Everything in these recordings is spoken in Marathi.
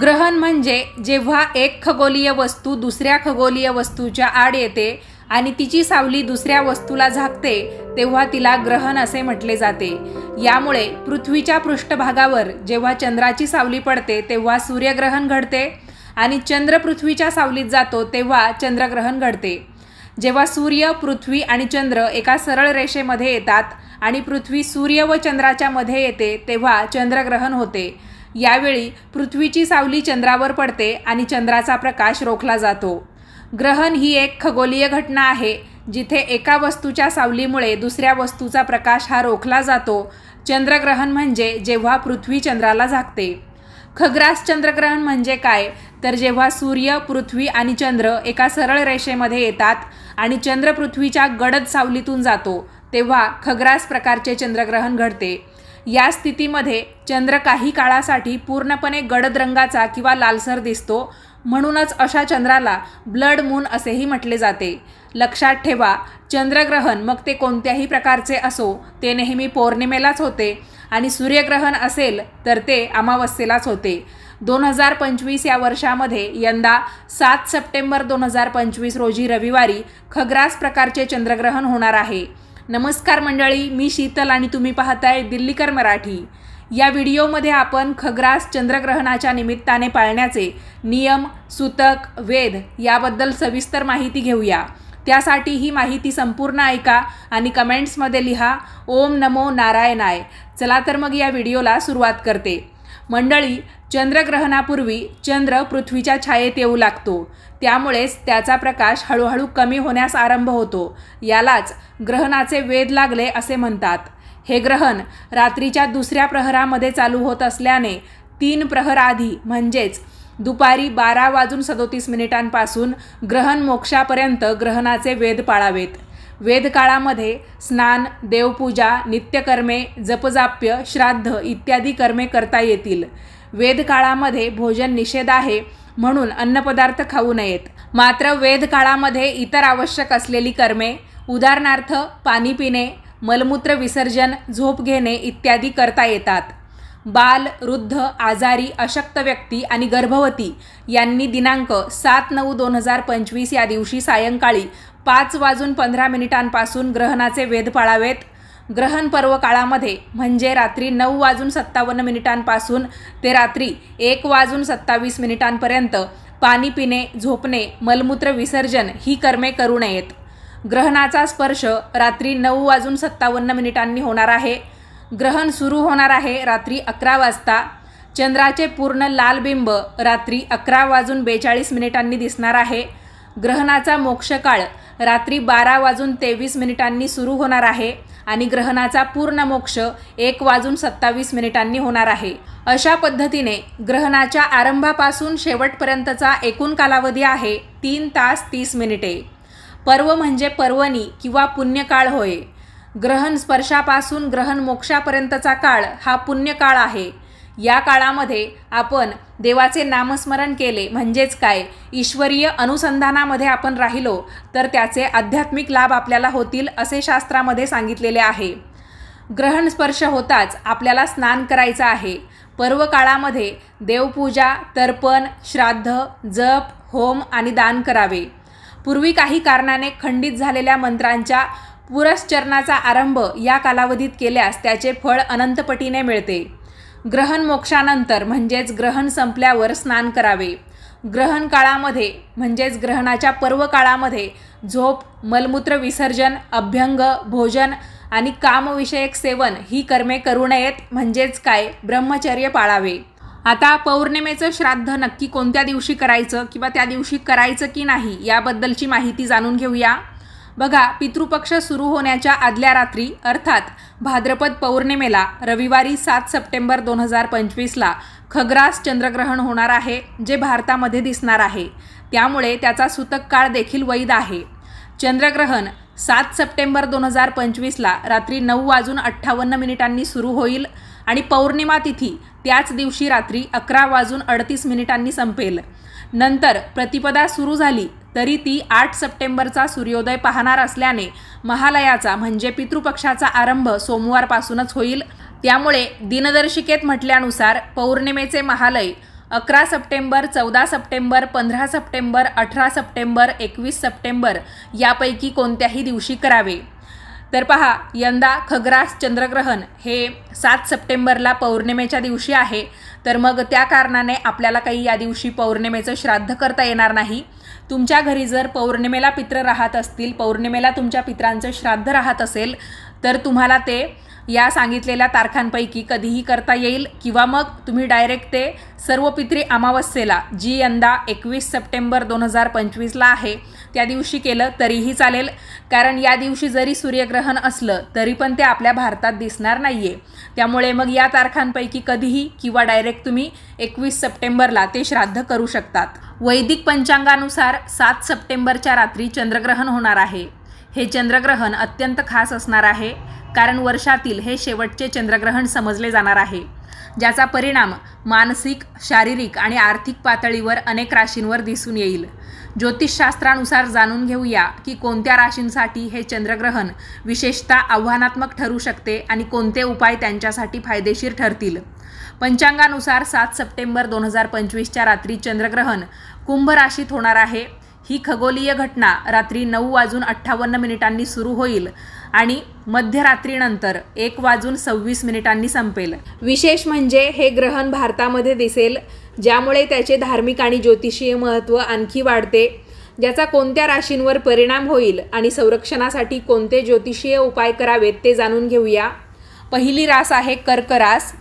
ग्रहण म्हणजे जेव्हा एक खगोलीय वस्तू दुसऱ्या खगोलीय वस्तूच्या आड येते आणि तिची सावली दुसऱ्या वस्तूला झाकते तेव्हा तिला ग्रहण असे म्हटले जाते. यामुळे पृथ्वीच्या पृष्ठभागावर जेव्हा चंद्राची सावली पडते तेव्हा सूर्यग्रहण घडते आणि चंद्र पृथ्वीच्या सावलीत जातो तेव्हा चंद्रग्रहण घडते. जेव्हा सूर्य पृथ्वी आणि चंद्र एका सरळ रेषेमध्ये येतात आणि पृथ्वी सूर्य व चंद्राच्या मध्ये येते तेव्हा चंद्रग्रहण होते. यावेळी पृथ्वीची सावली चंद्रावर पडते आणि चंद्राचा प्रकाश रोखला जातो. ग्रहण ही एक खगोलीय घटना आहे जिथे एका वस्तूच्या सावलीमुळे दुसऱ्या वस्तूचा प्रकाश हा रोखला जातो. चंद्रग्रहण म्हणजे जेव्हा पृथ्वी चंद्राला झाकते. खग्रास चंद्रग्रहण म्हणजे काय? तर जेव्हा सूर्य पृथ्वी आणि चंद्र एका सरळ रेषेमध्ये येतात आणि चंद्र पृथ्वीच्या गडद सावलीतून जातो तेव्हा खग्रास प्रकारचे चंद्रग्रहण घडते. या स्थितीमध्ये चंद्र काही काळासाठी पूर्णपणे गडद रंगाचा किंवा लालसर दिसतो. म्हणूनच अशा चंद्राला ब्लड मून असेही म्हटले जाते. लक्षात ठेवा चंद्रग्रहण मग ते कोणत्याही प्रकारचे असो ते नेहमी पौर्णिमेलाच होते आणि सूर्यग्रहण असेल तर ते अमावस्येलाच होते. दोन हजार पंचवीस या वर्षामध्ये यंदा सात सप्टेंबर दोन हजार पंचवीस रोजी रविवारी खग्रास प्रकारचे चंद्रग्रहण होणार आहे. नमस्कार मंडळी मी शीतल आणि तुम्ही पाहताय दिल्लीकर मराठी. या व्हिडिओमध्ये आपण खग्रास चंद्रग्रहणाच्या निमित्ताने पाळण्याचे नियम सूतक वेद याबद्दल सविस्तर माहिती घेऊया. त्यासाठी ही माहिती संपूर्ण ऐका आणि कमेंट्समध्ये लिहा ओम नमो नारायणाय. चला तर मग या व्हिडिओला सुरुवात करते. मंडळी चंद्रग्रहणापूर्वी चंद्र पृथ्वीच्या छायेत येऊ लागतो. त्यामुळेच त्याचा प्रकाश हळूहळू कमी होण्यास आरंभ होतो. यालाच ग्रहणाचे वेध लागले असे म्हणतात. हे ग्रहण रात्रीच्या दुसऱ्या प्रहरामध्ये चालू होत असल्याने तीन प्रहर आधी म्हणजेच दुपारी बारा वाजून सदोतीस मिनिटांपासून ग्रहण मोक्षापर्यंत ग्रहणाचे वेध पाळावेत. वेदकाळामध्ये स्नान देवपूजा नित्यकर्मे जपजाप्य श्राद्ध इत्यादी कर्मे करता येतील. वेदकाळामध्ये भोजन निषेध आहे म्हणून अन्नपदार्थ खाऊ नयेत. मात्र वेदकाळामध्ये इतर आवश्यक असलेली कर्मे उदाहरणार्थ पाणी पिणे मलमूत्र विसर्जन झोप घेणे इत्यादी करता येतात. बाल वृद्ध आजारी अशक्त व्यक्ती आणि गर्भवती यांनी दिनांक सात नऊ दोन हजार पंचवीस या दिवशी सायंकाळी पाच वाजून पंधरा मिनिटांपासून ग्रहणाचे वेध पाळावेत. ग्रहण पर्व काळामध्ये म्हणजे रात्री नऊ वाजून सत्तावन्न मिनिटांपासून ते रात्री एक वाजून सत्तावीस मिनिटांपर्यंत पाणी पिणे झोपणे मलमूत्र विसर्जन ही कर्मे करू नयेत. ग्रहणाचा स्पर्श रात्री नऊ वाजून सत्तावन्न मिनिटांनी होणार आहे. ग्रहण सुरू होणार आहे रात्री अकरा वाजता. चंद्राचे पूर्ण लाल बिंब रात्री अकरा वाजून बेचाळीस मिनिटांनी दिसणार आहे. ग्रहणाचा मोक्षकाळ रात्री बारा वाजून तेवीस मिनिटांनी सुरू होणार आहे आणि ग्रहणाचा पूर्ण मोक्ष एक वाजून सत्तावीस मिनिटांनी होणार आहे. अशा पद्धतीने ग्रहणाच्या आरंभापासून शेवटपर्यंतचा एकूण कालावधी आहे तीन तास तीस मिनिटे. पर्व म्हणजे पर्वणी किंवा पुण्यकाळ होय. ग्रहण स्पर्शापासून ग्रहण मोक्षापर्यंतचा काळ हा पुण्यकाळ आहे. या काळामध्ये आपण देवाचे नामस्मरण केले. म्हणजेच काय? ईश्वरीय अनुसंधानामध्ये आपण राहिलो तर त्याचे आध्यात्मिक लाभ आपल्याला होतील असे शास्त्रामध्ये सांगितलेले आहे. ग्रहण स्पर्श होताच आपल्याला स्नान करायचं आहे. पर्व काळामध्ये देवपूजा तर्पण श्राद्ध जप होम आणि दान करावे. पूर्वी काही कारणाने खंडित झालेल्या मंत्रांच्या पुरश्चरणाचा आरंभ या कालावधीत केल्यास त्याचे फळ अनंतपटीने मिळते. ग्रहण मोक्षानंतर म्हणजेच ग्रहण संपल्यावर स्नान करावे. ग्रहण काळामध्ये म्हणजेच ग्रहणाच्या पर्व काळामध्ये झोप मलमूत्र विसर्जन अभ्यंग भोजन आणि कामविषयक सेवन ही कर्मे करू नयेत म्हणजेच काय? ब्रह्मचर्य पाळावे. आता पौर्णिमेचं श्राद्ध नक्की कोणत्या दिवशी करायचं किंवा त्या दिवशी करायचं की नाही याबद्दलची माहिती जाणून घेऊया. बघा पितृपक्ष सुरू होण्याच्या आदल्या रात्री अर्थात भाद्रपद पौर्णिमेला रविवारी सात सप्टेंबर दोन हजार पंचवीसला खग्रास चंद्रग्रहण होणार आहे जे भारतामध्ये दिसणार आहे. त्यामुळे त्याचा सूतक काळ देखील वैध आहे. चंद्रग्रहण सात सप्टेंबर दोन हजार पंचवीसला रात्री नऊ वाजून अठ्ठावन्न मिनिटांनी सुरू होईल आणि पौर्णिमा तिथी त्याच दिवशी रात्री अकरा वाजून अडतीस मिनिटांनी संपेल. नंतर प्रतिपदा सुरू झाली तरी ती आठ सप्टेंबरचा सूर्योदय पाहणार असल्याने महालयाचा म्हणजे पितृपक्षाचा आरंभ सोमवारपासूनच होईल. त्यामुळे दिनदर्शिकेत म्हटल्यानुसार पौर्णिमेचे महालय अकरा सप्टेंबर चौदा सप्टेंबर पंधरा सप्टेंबर अठरा सप्टेंबर एकवीस सप्टेंबर यापैकी कोणत्याही दिवशी करावे. तर पहा यंदा खग्रास चंद्रग्रहण हे सात सप्टेंबरला पौर्णिमेच्या दिवशी आहे. तर मग त्या कारणाने आपल्याला काही या दिवशी पौर्णिमेचं श्राद्ध करता येणार नाही. तुमच्या घरी जर पौर्णिमेला पित्र राहत असतील पौर्णिमेला तुमच्या पित्रांचं श्राद्ध राहत असेल तर तुम्हाला ते या सांगितलेल्या तारखांपैकी कधीही करता येईल किंवा मग तुम्ही डायरेक्ट ते सर्व पित्री अमावस्येला जी यंदा एकवीस सप्टेंबर दोन हजार पंचवीसला आहे त्या दिवशी केलं तरीही चालेल. कारण या दिवशी जरी सूर्यग्रहण असलं तरी पण ते आपल्या भारतात दिसणार नाही आहे त्यामुळे मग या तारखांपैकी कधीही किंवा डायरेक्ट तुम्ही एकवीस सप्टेंबरला ते श्राद्ध करू शकतात. वैदिक पंचांगानुसार सात सप्टेंबरच्या रात्री चंद्रग्रहण होणार आहे. हे चंद्रग्रहण अत्यंत खास असणार आहे कारण वर्षातील हे शेवटचे चंद्रग्रहण समजले जाणार आहे ज्याचा परिणाम मानसिक शारीरिक आणि आर्थिक पातळीवर अनेक राशींवर दिसून येईल. ज्योतिषशास्त्रानुसार जाणून घेऊया की कोणत्या राशींसाठी हे चंद्रग्रहण विशेषतः आव्हानात्मक ठरू शकते आणि कोणते उपाय त्यांच्यासाठी फायदेशीर ठरतील. पंचांगानुसार सात सप्टेंबर दोन हजार पंचवीसच्या रात्री चंद्रग्रहण कुंभ राशीत होणार आहे ही खगोलीय घटना रात्री नऊ वाजून अठ्ठावन्न मिनिटांनी सुरू होईल आणि मध्यरात्रीनंतर एक वाजून सव्वीस मिनिटांनी संपेल. विशेष म्हणजे हे ग्रहण भारतामध्ये दिसेल ज्यामुळे त्याचे धार्मिक आणि ज्योतिषीय महत्त्व आणखी वाढते ज्याचा कोणत्या राशींवर परिणाम होईल आणि संरक्षणासाठी कोणते ज्योतिषीय उपाय करावेत ते जाणून घेऊया. पहिली रास आहे कर्क रास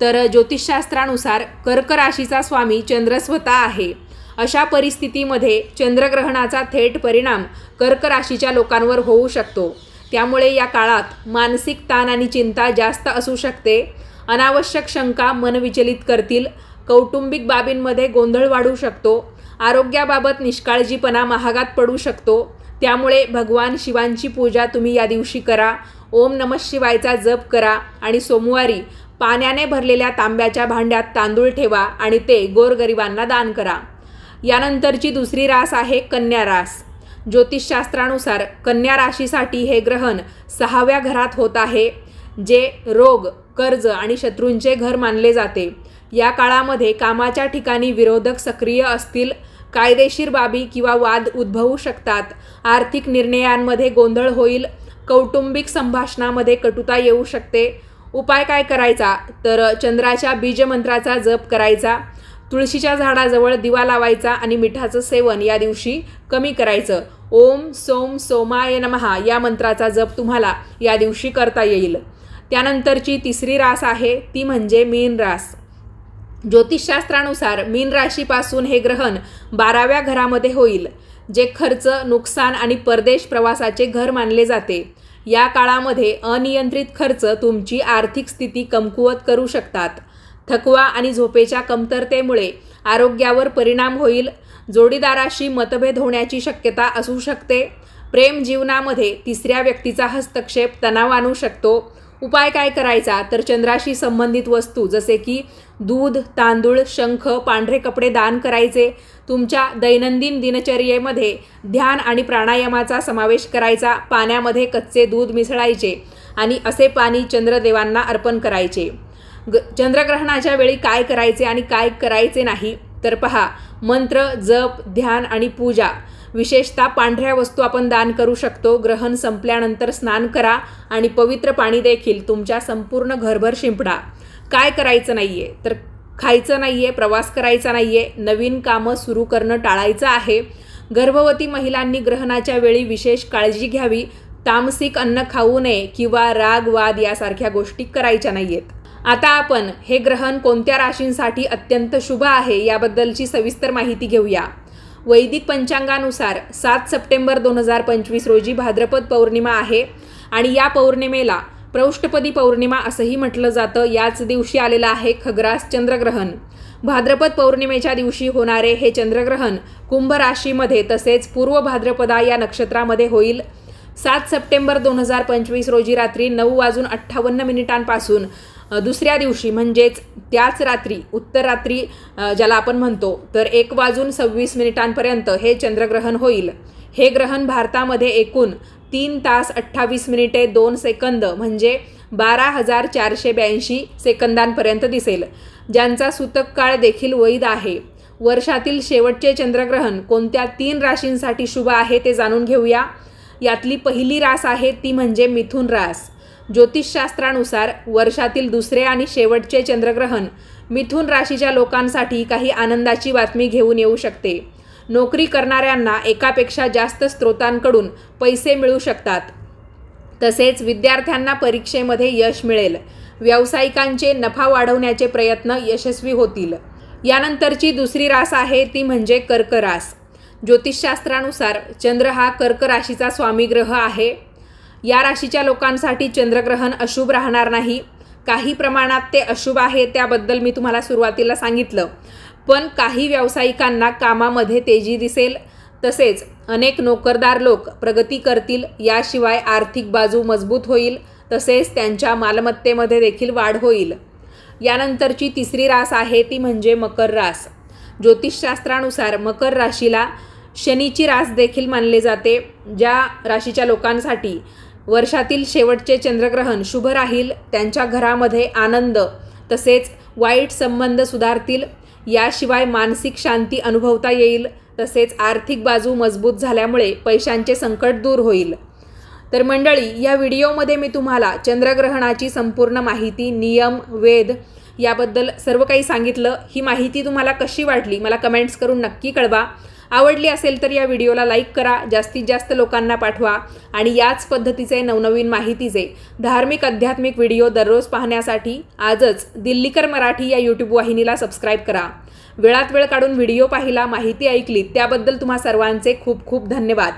तर ज्योतिषशास्त्रानुसार कर्क राशीचा स्वामी चंद्र स्वतः आहे. अशा परिस्थितीमध्ये चंद्रग्रहणाचा थेट परिणाम कर्क राशीच्या लोकांवर होऊ शकतो. त्यामुळे या काळात मानसिक ताण आणि चिंता जास्त असू शकते. अनावश्यक शंका मनविचलित करतील. कौटुंबिक बाबींमध्ये गोंधळ वाढू शकतो. आरोग्याबाबत निष्काळजीपणा महागात पडू शकतो. त्यामुळे भगवान शिवांची पूजा तुम्ही या दिवशी करा. ओम नम शिवायचा जप करा आणि सोमवारी पाण्याने भरलेल्या तांब्याच्या भांड्यात तांदूळ ठेवा आणि ते गोरगरिबांना दान करा. यानंतरची दुसरी रास आहे कन्या रास. ज्योतिषशास्त्रानुसार कन्या राशीसाठी हे ग्रहण सहाव्या घरात होत आहे जे रोग कर्ज आणि शत्रूंचे घर मानले जाते. या काळामध्ये कामाच्या ठिकाणी विरोधक सक्रिय असतील कायदेशीर बाबी किंवा वाद उद्भवू शकतात आर्थिक निर्णयांमध्ये गोंधळ होईल कौटुंबिक संभाषणामध्ये कटुता येऊ शकते. उपाय काय करायचा? तर चंद्राच्या बीजमंत्राचा जप करायचा. तुळशीच्या झाडाजवळ दिवा लावायचा आणि मिठाचं सेवन या दिवशी कमी करायचं. ओम सोम सोमाय नमहा या मंत्राचा जप तुम्हाला या दिवशी करता येईल. त्यानंतरची तिसरी रास आहे ती म्हणजे मीन रास. ज्योतिषशास्त्रानुसार मीन राशीपासून हे ग्रहण बाराव्या घरामध्ये होईल जे खर्च नुकसान आणि परदेश प्रवासाचे घर मानले जाते. या काळामध्ये अनियंत्रित खर्च तुमची आर्थिक स्थिती कमकुवत करू शकतात. थकवा आणि झोपेच्या कमतरतेमुळे आरोग्यावर परिणाम होईल. जोडीदाराशी मतभेद होण्याची शक्यता असू शकते. प्रेम जीवनामध्ये तिसऱ्या व्यक्तीचा हस्तक्षेप तणाव आणू शकतो. उपाय काय करायचा? तर चंद्राशी संबंधित वस्तू जसे की दूध तांदूळ शंख पांढरे कपडे दान करायचे. तुमच्या दैनंदिन दिनचर्येमध्ये ध्यान आणि प्राणायामाचा समावेश करायचा. पाण्यामध्ये कच्चे दूध मिसळायचे आणि असे पाणी चंद्रदेवांना अर्पण करायचे. ग चंद्रग्रहणाच्या वेळी काय करायचे आणि काय करायचे नाही? तर पहा मंत्र जप ध्यान आणि पूजा. विशेषतः पांढऱ्या वस्तू आपण दान करू शकतो. ग्रहण संपल्यानंतर स्नान करा आणि पवित्र पाणी देखील तुमच्या संपूर्ण घरभर शिंपडा. काय करायचं नाही आहे तर खायचं नाही आहे प्रवास करायचा नाही आहे नवीन कामं सुरू करणं टाळायचं आहे. गर्भवती महिलांनी ग्रहणाच्या वेळी विशेष काळजी घ्यावी. तामसिक अन्न खाऊ नये किंवा राग वाद यासारख्या गोष्टी करायच्या नाही आहेत आता आपण हे ग्रहण कोणत्या राशींसाठी अत्यंत शुभ आहे याबद्दलची सविस्तर माहिती घेऊया. वैदिक पंचांगानुसार सात सप्टेंबर दोन हजार पंचवीस रोजी भाद्रपद पौर्णिमा आहे आणि या पौर्णिमेला प्रौष्टपदी पौर्णिमा असंही म्हटलं जातं. याच दिवशी आलेलं आहे खग्रास चंद्रग्रहण. भाद्रपद पौर्णिमेच्या दिवशी होणारे हे चंद्रग्रहण कुंभ राशीमध्ये तसेच पूर्व भाद्रपदा या नक्षत्रामध्ये होईल. सात सप्टेंबर दोन हजार पंचवीस रोजी रात्री नऊ वाजून अठ्ठावन्न मिनिटांपासून दुसऱ्या दिवशी म्हणजेच त्याच रात्री उत्तर रात्री ज्याला आपण म्हणतो तर एक वाजून सव्वीस मिनिटांपर्यंत हे चंद्रग्रहण होईल. हे ग्रहण भारतामध्ये एकूण तीन तास अठ्ठावीस मिनिटे दोन सेकंद म्हणजे बारा हजार चारशे ब्याऐंशी सेकंदांपर्यंत दिसेल. ज्यांचा सूतक काळ देखील वैध आहे. वर्षातील शेवटचे चंद्रग्रहण कोणत्या तीन राशींसाठी शुभ आहे ते जाणून घेऊया. यातली पहिली रास आहे ती म्हणजे मिथुन रास. ज्योतिषशास्त्रानुसार वर्षातील दुसरे आणि शेवटचे चंद्रग्रहण मिथुन राशीच्या लोकांसाठी काही आनंदाची बातमी घेऊन येऊ शकते. नोकरी करणाऱ्यांना एकापेक्षा जास्त स्रोतांकडून पैसे मिळू शकतात. तसेच विद्यार्थ्यांना परीक्षेमध्ये यश मिळेल. व्यावसायिकांचे नफा वाढवण्याचे प्रयत्न यशस्वी होतील. यानंतरची दुसरी रास आहे ती म्हणजे कर्क रास ज्योतिषशास्त्रानुसार चंद्र हा कर्क राशीचा स्वामी ग्रह आहे. या राशीच्या लोकांसाठी चंद्रग्रहण अशुभ राहणार नाही. काही प्रमाणात ते अशुभ आहे त्याबद्दल मी तुम्हाला सुरुवातीला सांगितलं. पण काही व्यावसायिकांना कामामध्ये तेजी दिसेल. तसेच अनेक नोकरदार लोक प्रगती करतील याशिवाय आर्थिक बाजू मजबूत होईल. तसेच त्यांच्या मालमत्तेमध्ये देखील वाढ होईल. यानंतरची तिसरी रास आहे ती म्हणजे मकर रास. ज्योतिषशास्त्रानुसार मकर राशीला शनीची रास देखील मानले जाते ज्या राशीच्या लोकांसाठी वर्षातील शेवटचे चंद्रग्रहण शुभ राहील त्यांच्या घरामध्ये आनंद तसेच वाईट संबंध सुधारतील. याशिवाय मानसिक शांती अनुभवता येईल तसेच आर्थिक बाजू मजबूत झाल्यामुळे पैशांचे संकट दूर होईल. तर मंडळी या व्हिडिओमध्ये मी तुम्हाला चंद्रग्रहणाची संपूर्ण माहिती नियम वेद याबद्दल सर्व काही सांगितलं. ही माहिती तुम्हाला कशी वाटली? मला कमेंट्स करून नक्की कळवा. आवडली असेल तर या व्हिडिओला लाईक करा जास्तीत जास्त लोकांना पाठवा आणि याच पद्धतीचे नवनवीन माहितीचे धार्मिक आध्यात्मिक व्हिडिओ दररोज पाहण्यासाठी आजच दिल्लीकर मराठी या यूट्यूब वाहिनीला सबस्क्राईब करा. वेळात वेळ काढून व्हिडिओ पाहिला माहिती ऐकली त्याबद्दल तुम्हा सर्वांचे खूप खूप धन्यवाद.